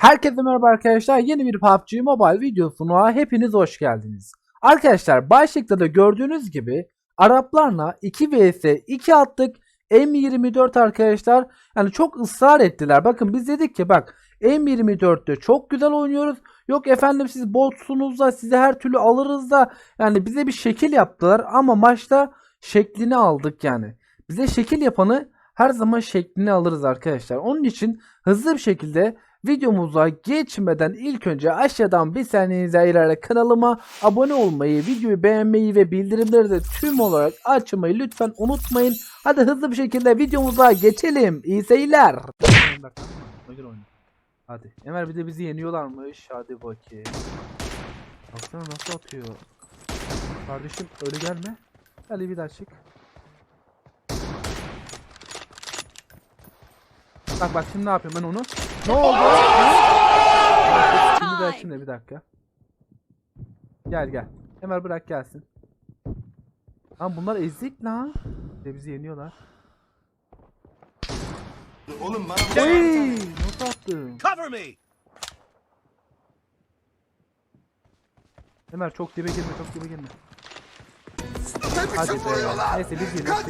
Herkese merhaba arkadaşlar. Yeni bir PUBG Mobile videosuna hepiniz hoş geldiniz. Arkadaşlar başlıkta da gördüğünüz gibi Araplarla 2 vs 2 attık. M24 arkadaşlar yani çok ısrar ettiler. Bakın biz dedik ki bak M24'te çok güzel oynuyoruz. Yok efendim siz botsunuz da size her türlü alırız da yani bize bir şekil yaptılar ama maçta şeklini aldık yani. Bize şekil yapanı her zaman şeklini alırız arkadaşlar. Onun için hızlı bir şekilde videomuza geçmeden ilk önce aşağıdan bir saniyenizi ayırarak kanalıma abone olmayı, videoyu beğenmeyi ve bildirimleri de tüm olarak açmayı lütfen unutmayın. Hadi hızlı bir şekilde videomuza geçelim. İyi seyirler. Hadi. Ömer bir de bizi yeniyorlarmış. Hadi bakayım. Baksana nasıl atıyor. Kardeşim öyle gelme. Hadi bir daha çık. Bak bak şimdi ne yapıyorum ben onu. Ne oldu? Şimdi de şimdi bir dakika. Gel gel. Ömer bırak gelsin. Lan bunlar ezik lan. De bizi yeniyorlar. Oğlum bana Oy! Nasıl attın? cover me. Ömer çok dibe girme çok dibe girme. Hadi be. Neyse biz geliyoruz.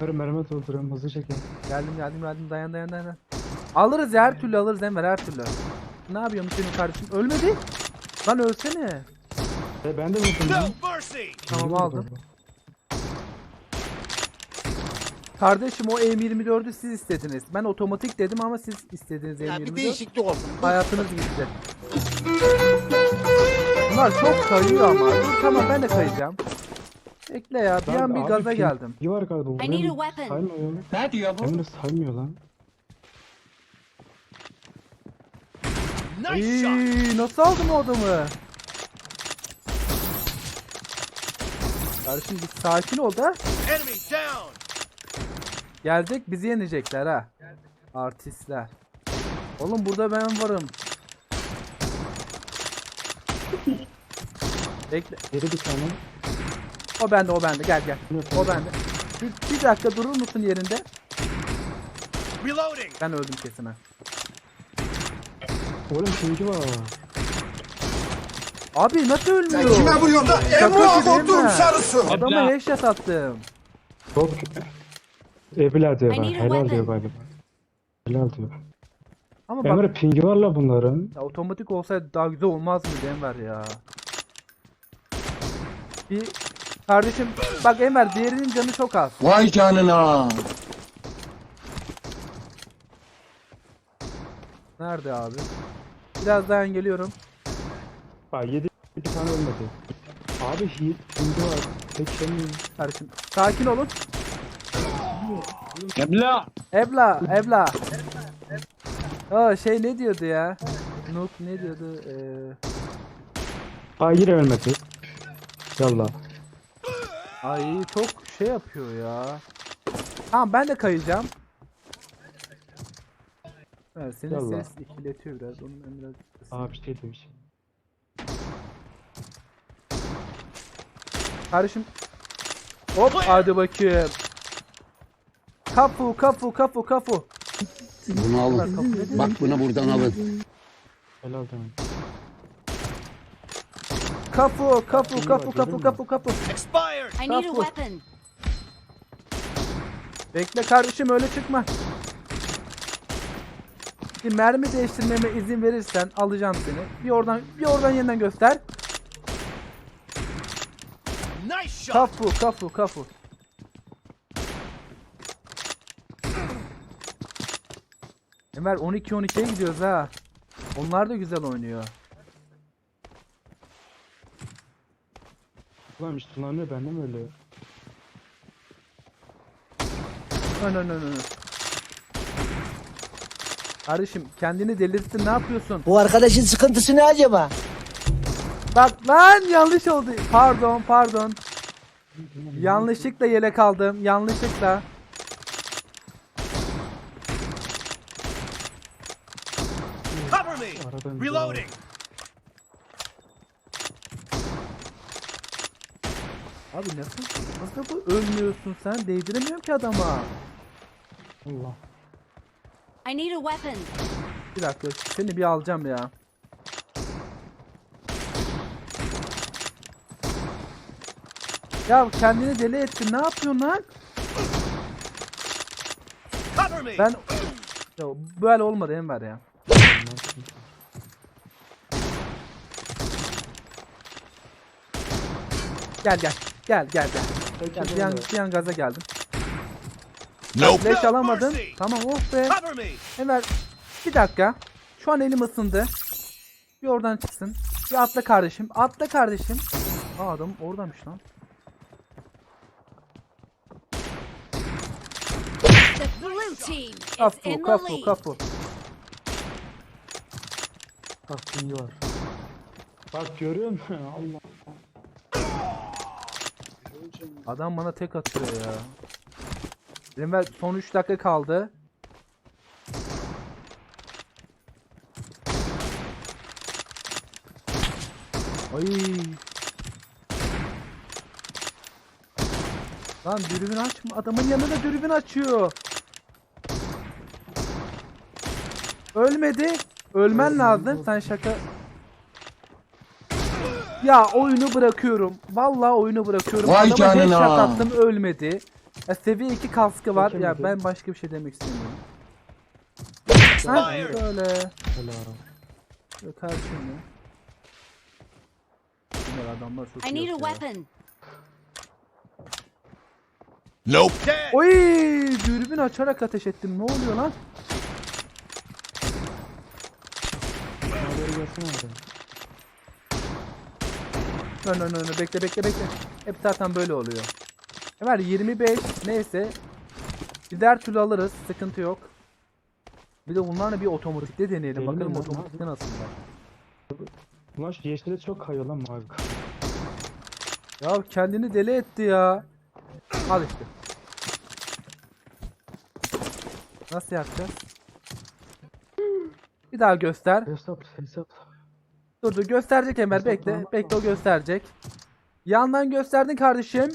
Mermi mermi dolduruyorum hızlı çekin. Geldim geldim geldim dayan dayan dayan. Alırız ya her türlü alırız Enver her türlü. Ne yapıyorsun senin kardeşim? Ölmedi. Lan ölsene. E ben de vurdum. Tamam aldım. Kardeşim o M24'ü siz istediniz. Ben otomatik dedim ama siz istediniz Ya bir M24. değişiklik olsun. Hayatınız gitti. Bunlar çok kayıyor ama. Dur tamam ben de kayacağım. Bekle ya bir an bir abi gaza geldim. pingi var galiba. I need a weapon. Saymıyor. Ne diyor bu? Emre saymıyor lan. Nice shot. İyi, nasıl aldım o adamı? Kardeşim bir sakin ol da. Enemy down. Geldik bizi yenecekler ha. Artistler. Oğlum burada ben varım. Bekle. Geri bir tane. O bende o bende gel gel. O bende. Bir, bir dakika durur musun yerinde? Reloading. Ben öldüm kesin ha. Oğlum pingi var. Abi nasıl ölmüyor? Kime vuruyorsun da? Oldum mi? sarısı. Adama headshot attım. Çok. Evla diyor a Helal diyor galiba. Helal diyor. Ama bak Emre pingi var la bunların. ya, otomatik olsaydı daha güzel olmaz mı Enver ya? Bir kardeşim bak Enver diğerinin canı çok az. Vay canına. Nerede abi? Biraz dayan geliyorum. Aa yedi bir tane ölmedi. Abi hi- pingi var. Tek şey mi? Kardeşim sakin olun. Ebla. Ebla, Ebla. Aa şey ne diyordu ya? Nuk ne diyordu? Ee, yine ölmedi. Yallah. Ay çok şey yapıyor ya. Tamam ben de kayacağım. Evet, senin Yallah. ses ikiletiyor biraz. Onun biraz Aa bir şey demiş. Kardeşim. Hop hadi bakayım. Kafu kafu kafu kafu. Bunu alın. Bak bunu buradan alın. Helal demek. Kafu kafu Şimdi kafu bak, kafu görüyor kafu kafu. Expired. I need a Kapı. weapon. Bekle kardeşim öyle çıkma. Bir mermi değiştirmeme izin verirsen alacağım seni. Bir oradan bir oradan yeniden göster. Nice shot. Kafu kafu kafu. Ömer 12-12'ye gidiyoruz ha. Onlar da güzel oynuyor. Ulan üstünlanıyor bende mi öyle? Ön ön ön ön. Kardeşim kendini delirttin ne yapıyorsun? Bu arkadaşın sıkıntısı ne acaba? Bak lan yanlış oldu. Pardon pardon. Yanlışlıkla yelek aldım. Yanlışlıkla. Cover me. Reloading. Abi nasıl nasıl bu ölmüyorsun sen? Değdiremiyorum ki adama. Allah. I need a weapon. Bir dakika seni bir alacağım ya. Ya kendini deli ettin. Ne yapıyorsun lan? Cover me. Ben ya böyle olmadı Enver ya. Gel gel. Gel gel gel. Gel bir an, bir an gaza geldim. Nope. Leş mercy. Tamam oh be. Enver bir dakika. Şu an elim ısındı. Bir oradan çıksın. Bir atla kardeşim. Atla kardeşim. Aa adam oradaymış lan. Kafu kafu kafu. Bak şimdi var. Bak görüyor musun? Allah. Adam bana tek atıyor ya. Enver son 3 dakika kaldı. Ay. Lan dürbün açma. Adamın yanında dürbün açıyor. Ölmedi. Ölmen lazım. Sen şaka. Ya oyunu bırakıyorum. Vallahi oyunu bırakıyorum. Vay Adama canına. headshot attım ölmedi. Ya seviye 2 kaskı var. Ya ben başka bir şey demek istemiyorum. Ha böyle. Helal. Şey mi? Bunlar adamlar çok I iyi need a atıyor weapon. Nope. Oy! Dürbün açarak ateş ettim. Ne oluyor lan? Haberi gelsin orada. Dön dön dön. bekle bekle bekle. Hep zaten böyle oluyor. Ömer 25 neyse. Biz her türlü alırız. Sıkıntı yok. Bir de bunlarla bir otomatikte deneyelim. Mi Bakalım otomatikte nasıl. Şu yeşile çok kayıyor lan mavi. Ya kendini deli etti ya. Al işte. Nasıl yapacağız? Bir daha göster. Hesap hesap. Dur dur gösterecek Emel bekle. Bekle o gösterecek. Yandan gösterdin kardeşim.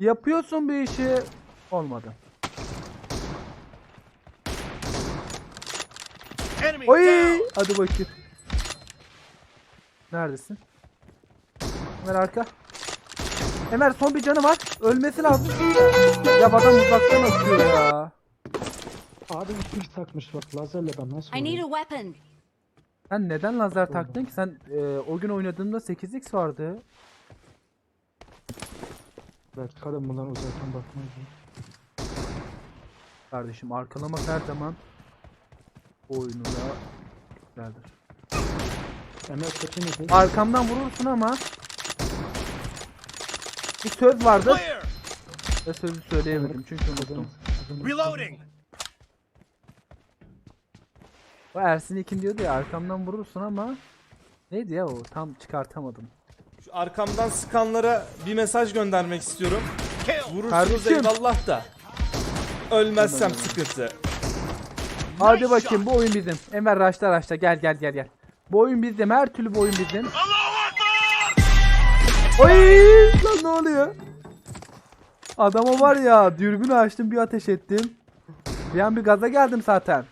Yapıyorsun bir işi. Olmadı. Oy! Hadi bakayım. Neredesin? Ömer arka. Ömer son bir canı var. Ölmesi lazım. Ya adam uzaktan atıyor ya. Abi bir takmış bak lazerle ben nasıl I need a weapon. Sen neden lazer taktın ki? Sen e, o gün oynadığında 8x vardı. Belki kadın bundan uzaktan bakmaz ya. Kardeşim arkalamak her zaman oyununda güzeldir. Emel kaçın neydi? Arkamdan vurursun ama bir söz vardı ve sözü söyleyemedim çünkü unuttum. Reloading. O Ersin İkin diyordu ya arkamdan vurursun ama neydi ya o tam çıkartamadım. Şu arkamdan sıkanlara bir mesaj göndermek istiyorum. Vurursunuz Kardeşim. eyvallah da. Ölmezsem sıkıntı. Hadi bakayım bu oyun bizim. Enver raşla raşla gel gel gel gel. Bu oyun bizim her türlü bu oyun bizim. Oy lan ne oluyor? Adama var ya dürbünü açtım bir ateş ettim. Bir an bir gaza geldim zaten.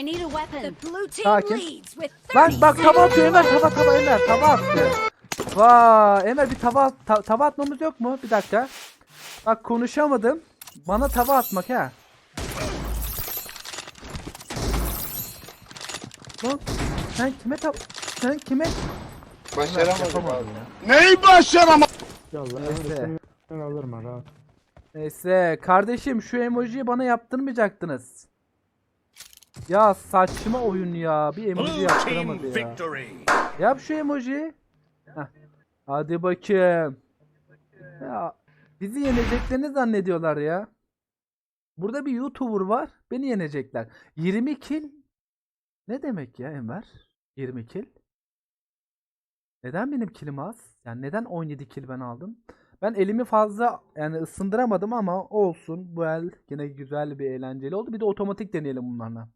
I need a weapon. The blue team Sakin. leads with 30 Lan bak tava atıyor Enver tava tava Enver tava attı. Vay Enver bir tava ta- tava atmamız yok mu? Bir dakika. Bak konuşamadım. Bana tava atmak ha. Lan sen kime tav sen kime Başaramadık Yapamadım abi. Neyi başaramadık? Yallah Neyse. Ben alırım ha rahat. Neyse kardeşim şu emojiyi bana yaptırmayacaktınız. Ya saçma oyun ya. Bir emoji yaptıramadı ya. Yap şu emojiyi. Heh. Hadi bakayım. Ya bizi yeneceklerini zannediyorlar ya. Burada bir YouTuber var. Beni yenecekler. 20 kill. Ne demek ya Enver? 20 kill. Neden benim killim az? Yani neden 17 kill ben aldım? Ben elimi fazla yani ısındıramadım ama olsun. Bu el yine güzel bir eğlenceli oldu. Bir de otomatik deneyelim bunlarla.